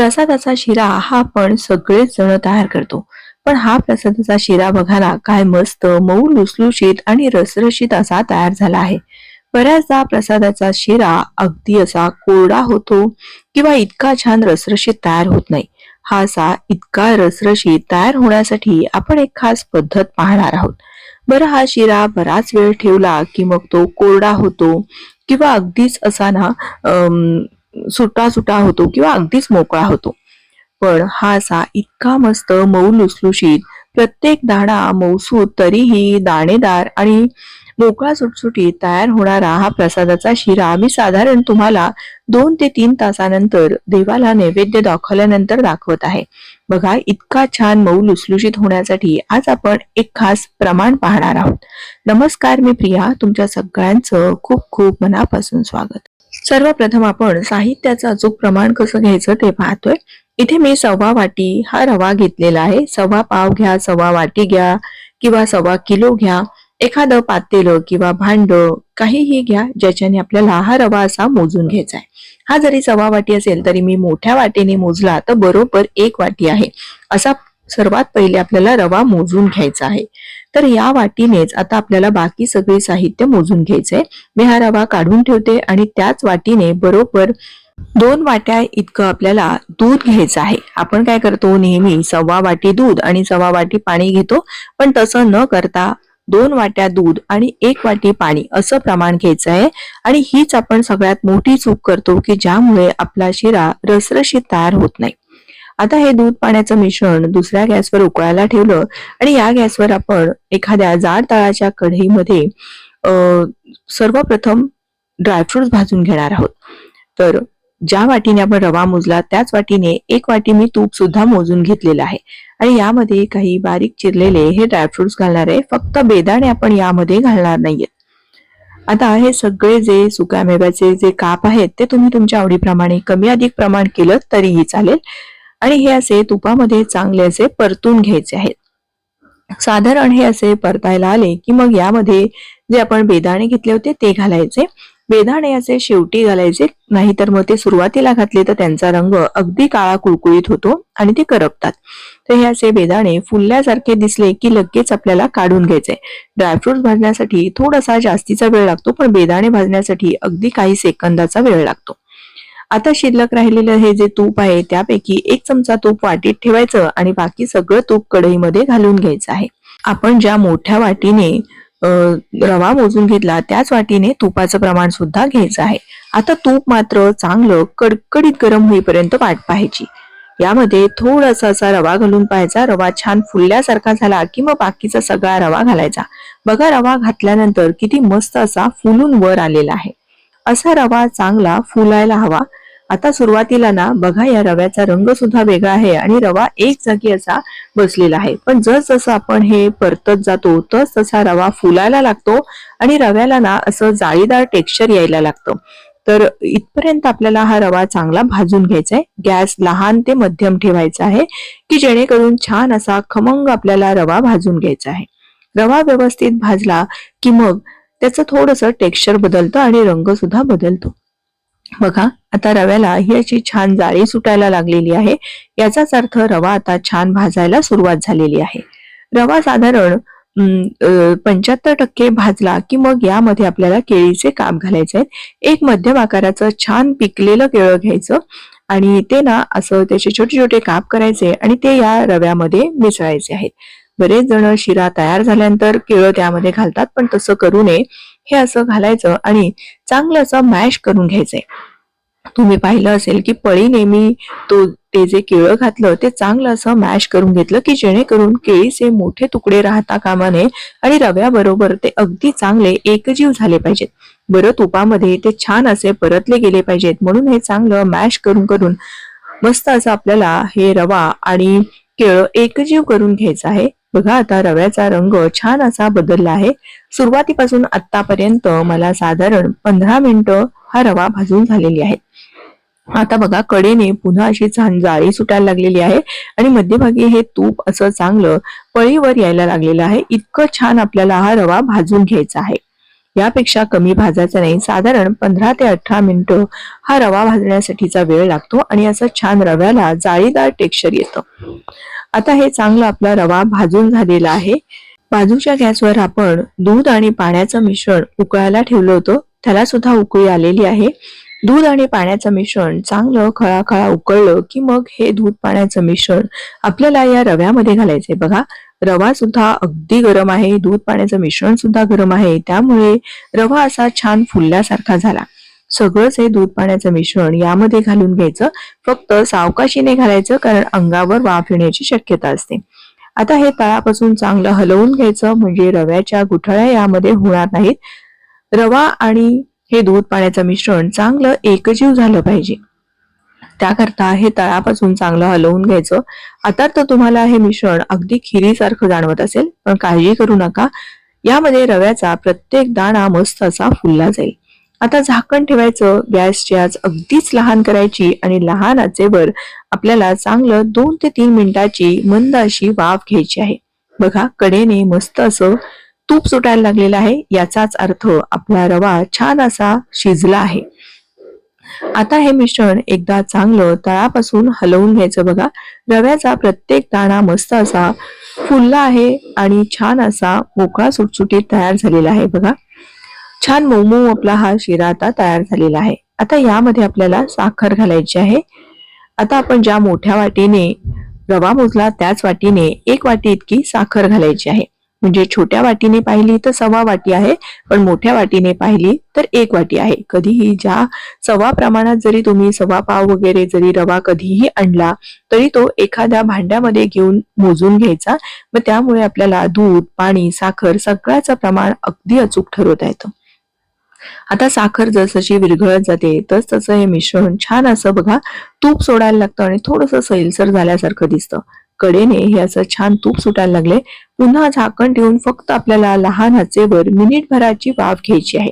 प्रसादाचा शिरा हा आपण सगळेच जण तयार करतो. पण हा प्रसादाचा शिरा बघायला काय मस्त मऊ लुसलुशीत आणि रसरशीत असा तयार झाला आहे. बऱ्याचदा प्रसादाचा शिरा अगदी असा कोरडा होतो किंवा इतका छान रसरशीत तयार होत नाही. हा असा इतका रसरशीत तयार होण्यासाठी आपण एक खास पद्धत पाहणार आहोत. बरं हा शिरा बराच वेळ ठेवला की मग तो कोरडा होतो किंवा अगदीच असा ना अं, सुटा सुटा होतो किंवा अगदीच मोकळा होतो. पण हा असा इतका मस्त मऊ लुसलुशीत प्रत्येक दाणा मौसूद तरीही दाणेदार आणि मोकळा सुटसुटीत तयार होणारा हा प्रसादाचा शिरा मी साधारण तुम्हाला दोन ते तीन तासानंतर देवाला नैवेद्य दाखवल्यानंतर दाखवत आहे. बघा इतका छान मऊ लुसलुशीत होण्यासाठी आज आपण एक खास प्रमाण पाहणार आहोत. नमस्कार मी प्रिया तुमच्या सगळ्यांचं खूप खूप मनापासून स्वागत. सर्वप्रथम आपण साहित्याचं अचूक प्रमाण कसं घ्यायचं ते पाहतोय. इथे मी सव्वा वाटी हा रवा घेतलेला आहे. सव्वा पाव घ्या सव्वा वाटी घ्या किंवा सव्वा किलो घ्या. एखादं पातेलं किंवा भांड काहीही घ्या ज्याच्याने आपल्याला हा रवा असा मोजून घ्यायचा आहे. हा जरी सव्वा वाटी असेल तरी मी मोठ्या वाटीने मोजला तर बरोबर एक वाटी आहे. असा सर्वात पहिले आपल्याला रवा मोजून घ्यायचा आहे. तर या वाटीनेच आता आपल्याला बाकी सगळे साहित्य मोजून घ्यायचंय मी हा रवा काढून ठेवते आणि त्याच वाटीने बरोबर दोन वाट्या इतकं आपल्याला दूध घ्यायचं आहे. आपण काय करतो नेहमी सव्वा वाटी दूध आणि सव्वा वाटी पाणी घेतो पण तसं न करता दोन वाट्या दूध आणि एक वाटी पाणी असं प्रमाण घ्यायचं आहे. आणि हीच आपण सगळ्यात मोठी चूक करतो की ज्यामुळे आपला शिरा रसरशीत तयार होत नाही. आता हे दूध पाण्याचं मिश्रण दुसऱ्या गॅसवर उकळायला ठेवलं आणि या गॅसवर आपण एखाद्या जाड तळाच्या कढईमध्ये सर्वप्रथम ड्रायफ्रुट्स भाजून घेणार आहोत. तर ज्या वाटीने आपण रवा मोजला त्याच वाटीने एक वाटी मी तूप सुद्धा मोजून घेतलेलं आहे. आणि यामध्ये काही बारीक चिरलेले हे ड्रायफ्रुट्स घालणार आहे फक्त बेदाणे आपण यामध्ये घालणार नाहीयेत. आता हे सगळे जे सुक्यामेव्याचे जे काप आहेत ते तुम्ही तुमच्या आवडीप्रमाणे कमी अधिक प्रमाण केलं तरीही चालेल. आणि हे असे तुपामध्ये चांगले असे परतून घ्यायचे आहेत. साधारण हे असे परतायला आले की मग यामध्ये जे आपण बेदाणे घेतले होते ते घालायचे. बेदाणे असे शेवटी घालायचे नाहीतर मग ते सुरुवातीला घातले तर त्यांचा रंग अगदी काळा कुळकुळीत होतो आणि ते करपतात. तर हे असे बेदाणे फुलल्यासारखे दिसले की लगेच आपल्याला काढून घ्यायचे. ड्रायफ्रुट्स भाजण्यासाठी थोडासा जास्तीचा वेळ लागतो पण बेदाणे भाजण्यासाठी अगदी काही सेकंदाचा वेळ लागतो. आता शिल्लक राहिलेलं हे जे तूप आहे त्यापैकी एक चमचा तूप वाटीत ठेवायचं आणि बाकी सगळं तूप कढईमध्ये घालून घ्यायचं आहे. आपण ज्या मोठ्या वाटीने रवा मोजून घेतला त्याच वाटीने तुपाचं प्रमाण सुद्धा घ्यायचं आहे. आता तूप मात्र चांगलं कडकडीत गरम होईपर्यंत वाट पाहायची. यामध्ये थोडासा असा रवा घालून पाहायचा. रवा छान फुलल्यासारखा झाला की मग बाकीचा सगळा रवा घालायचा. बघा रवा घातल्यानंतर किती मस्त असा फुलून वर आलेला आहे. असा रवा चांगला फुलायला हवा. आता सुरुवातीला ना बघा या रव्याचा रंग सुद्धा वेगळा आहे आणि रवा एक जागी असा बसलेला आहे. पण जस जसं आपण हे परतत जातो तस तसा रवा फुलायला लागतो आणि रव्याला ना असं जाळीदार टेक्स्चर यायला लागतं. तर इथपर्यंत आपल्याला हा रवा चांगला भाजून घ्यायचा आहे. गॅस लहान ते मध्यम ठेवायचा आहे की जेणेकरून छान असा खमंग आपल्याला रवा भाजून घ्यायचा आहे. रवा व्यवस्थित भाजला की मग त्याचं थोडस टेक्स्चर बदलतं आणि रंग सुद्धा बदलतो. बघा आता रव्याला ही अशी छान जाळी सुटायला लागलेली आहे. याचाच अर्थ रवा आता छान भाजायला सुरुवात झालेली आहे. रवा साधारण पंच्याहत्तर टक्के भाजला की मग यामध्ये आपल्याला केळीचे काप घालायचे आहेत. एक मध्यम आकाराचं छान पिकलेलं केळं घ्यायचं आणि ते ना असं त्याचे छोटे छोटे काप करायचे आणि ते या रव्यामध्ये मिसळायचे आहेत. बरेच जण शिरा तयार झाल्यानंतर केळं त्यामध्ये घालतात पण तसं करू नये. हे असं घालायचं आणि चांगलं असं मॅश करून घ्यायचंय. तुम्ही पाहिलं असेल की पळी नेहमी तो ते जे केळं घातलं ते चांगलं असं मॅश करून घेतलं की जेणेकरून केळीचे मोठे तुकडे राहता कामा नये आणि रव्याबरोबर ते अगदी चांगले एकजीव झाले पाहिजेत. बरं तुपामध्ये ते छान असे परतले गेले पाहिजेत. म्हणून हे चांगलं मॅश करून करून मस्त असं आपल्याला हे रवा आणि केळं एकजीव करून घ्यायचं आहे. बघा आता रव्याचा रंग छान असा बदलला आहे. सुरुवातीपासून आतापर्यंत मला साधारण पंधरा मिनिटं हा रवा भाजून झालेली आहे. आता बघा कडेने पुन्हा अशी छान जाळी सुटायला लागलेली आहे आणि मध्यभागी हे तूप असं चांगलं पळीवर यायला लागलेलं आहे. इतकं छान आपल्याला हा रवा भाजून घ्यायचा आहे. यापेक्षा कमी भाजायचा नाही. साधारण पंधरा ते अठरा मिनिटं हा रवा भाजण्यासाठीचा वेळ लागतो आणि असं छान रव्याला जाळीदार टेक्स्चर येतं. आता हे चांगलं आपला रवा भाजून झालेला आहे. बाजूच्या गॅसवर आपण दूध आणि पाण्याचं मिश्रण उकळायला ठेवलं होतं. त्याला सुद्धा उकळी आलेली आहे. दूध आणि पाण्याचं मिश्रण चांगलं खळाखळा उकळलं की मग हे दूध पाण्याचं मिश्रण आपल्याला या रव्यामध्ये घालायचंय. बघा रवा सुद्धा अगदी गरम आहे दूध पाण्याचं मिश्रण सुद्धा गरम आहे त्यामुळे रवा असा छान फुलल्यासारखा झाला. सगळंच हे दूध पाण्याचं मिश्रण यामध्ये घालून घ्यायचं फक्त सावकाशीने घालायचं कारण अंगावर वाफ येण्याची शक्यता असते. आता हे तळापासून चांगलं हलवून घ्यायचं म्हणजे रव्याच्या गुठळ्या यामध्ये होणार नाहीत. रवा आणि हे दूध पाण्याचं मिश्रण चांगलं एकजीव झालं पाहिजे. त्याकरता हे तळापासून चांगलं हलवून घ्यायचं. आता तर तुम्हाला हे मिश्रण अगदी खिरीसारखं जाणवत असेल पण काळजी करू नका. यामध्ये रव्याचा प्रत्येक दाणा मस्त असा फुलला जाईल. आता झाकण ठेवायचं गॅसची आज अगदीच लहान करायची आणि लहान आचेवर आपल्याला चांगलं दोन ते तीन मिनिटाची मंद अशी वाफ घ्यायची आहे. बघा कडेने मस्त असं तूप सुटायला लागलेलं आहे याचाच अर्थ आपला रवा छान असा शिजला आहे. आता हे मिश्रण एकदा चांगलं तळापासून हलवून घ्यायचं बघा. रव्याचा प्रत्येक दाणा मस्त असा फुलला आहे आणि छान असा मोकळा सुटसुटीत तयार झालेला आहे बघा. छान मऊ आपला हा शिरा आता तयार झालेला आहे. आता यामध्ये आपल्याला साखर घालायची आहे. आता आपण ज्या मोठ्या वाटीने रवा मोजला त्याच वाटीने एक वाटी इतकी साखर घालायची आहे. म्हणजे छोट्या वाटीने पाहिली तर सव्वा वाटी आहे पण मोठ्या वाटीने पाहिली तर एक वाटी आहे. कधीही ज्या सव्वा प्रमाणात जरी तुम्ही सव्वा पाव वगैरे जरी रवा कधीही आणला तरी तो एखाद्या भांड्यामध्ये घेऊन मोजून घ्यायचा. मग त्यामुळे आपल्याला दूध पाणी साखर सगळ्याचं प्रमाण अगदी अचूक ठरवता येतं. आता साखर जसशी विरघळत जाते तस तसं हे मिश्रण छान असं बघा तूप सोडायला लागतं आणि थोडस सैलसर झाल्यासारखं दिसतं. कडेने हे असं छान तूप सुटायला लागले. पुन्हा झाकण ठेवून फक्त आपल्याला लहान हाचेवर मिनिटभराची वाफ घ्यायची आहे.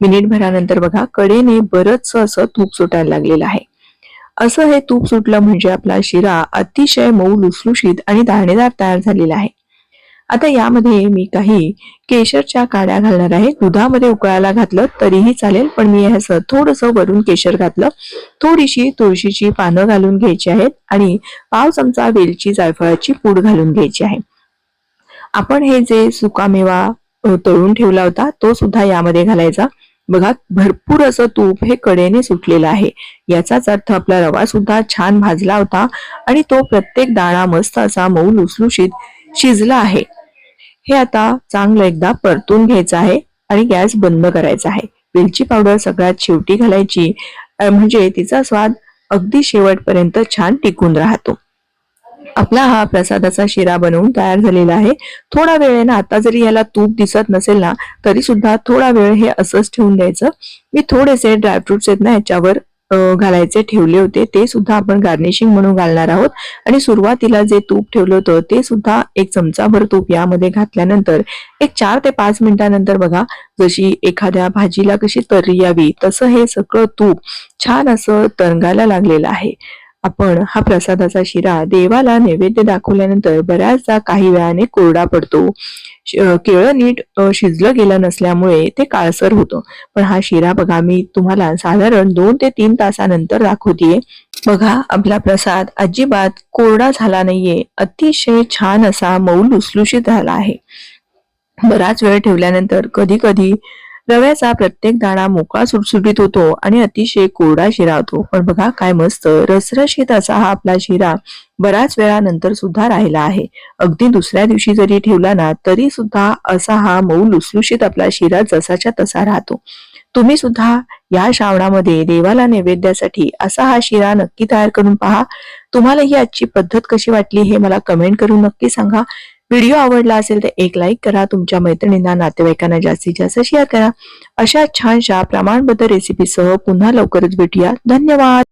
मिनिट भरानंतर बघा कडेने बरंच असं तूप सुटायला लागलेलं आहे. असं हे तूप सुटलं म्हणजे आपला शिरा अतिशय मऊ लुसलुशीत आणि दाणेदार तयार झालेला आहे. आता यामध्ये मी काही केशरच्या काड्या घालणार आहे. दुधामध्ये उकळायला घातलं तरीही चालेल पण मी ह्याचं थोडंसं वरून केशर घातलं. थोडीशी तुळशीची पानं घालून घ्यायची आहेत आणि पाव चमचा वेलची जायफळाची पूड घालून घ्यायची आहे. आपण हे जे सुकामेवा तळून ठेवला होता तो सुद्धा यामध्ये घालायचा. बघा भरपूर असं तूप हे कडेने सुटलेलं आहे. याचाच अर्थ आपला रवा सुद्धा छान भाजला होता आणि तो प्रत्येक दाणा मस्त असा मऊ लुसलुशीत शिजला आहे. हे आता चांगलं एकदा परतून घ्यायचं आहे आणि गॅस बंद करायचा आहे. वेलची पावडर सगळ्यात शेवटी घालायची म्हणजे तिचा स्वाद अगदी शेवटपर्यंत छान टिकून राहतो. आपला हा प्रसादाचा शिरा बनवून तयार झालेला आहे. थोडा वेळेनं आता जरी याला तूप दिसत नसेल ना तरी सुद्धा थोडा वेळ हे असंच ठेवून द्यायचं. मी थोडेसे ड्रायफ्रुट्स आहेत ना याच्यावर घालायचे ठेवले होते ते सुद्धा आपण गार्निशिंग म्हणून घालणार आहोत. आणि सुरुवातीला जे तूप ठेवलं होतं ते सुद्धा एक चमचाभर तूप यामध्ये घातल्यानंतर एक चार ते पाच मिनिटानंतर बघा जशी एखाद्या भाजीला कशी तर्री यावी तसं हे सगळं तूप छान असं तरंगायला लागलेलं आहे. आपण हा प्रसादाचा शिरा देवाला नैवेद्य दाखवल्यानंतर बऱ्याचदा काही वेळाने कोरडा पडतो. केळं नीट शिजलं गेलं नसल्यामुळे ते काळसर होतं. पण हा शिरा बघा मी तुम्हाला साधारण दोन ते तीन तासानंतर दाखवतीये. बघा आपला प्रसाद अजिबात कोरडा झाला नाहीये. अतिशय छान असा मऊ लुसलुशीत झाला आहे. बराच वेळ ठेवल्यानंतर कधी कधी रव्याचा प्रत्येक दाणा मोकळा सुटसुटीत होतो आणि अतिशय कोरडा शिरा होतो. पण बघा काय मस्त रसरशीत असा हा आपला शिरा बराच वेळानंतर सुद्धा राहिला आहे. अगदी दुसऱ्या दिवशी जरी ठेवला ना तरी सुद्धा असा हा मऊ लुसलुशीत आपला शिरा जसाच्या तसा राहतो. तुम्ही सुद्धा या श्रावणामध्ये देवाला नैवेद्यासाठी असा हा शिरा नक्की तयार करून पहा. तुम्हाला ही आजची पद्धत कशी वाटली हे मला कमेंट करून नक्की सांगा. व्हिडिओ आवडला असेल तर एक लाईक करा. तुमच्या मैत्रिणींना नातेवाईकांना जास्तीत जास्त शेअर करा. अशा छानशा प्रमाणबद्ध रेसिपीसह पुन्हा लवकरच भेटूया. धन्यवाद!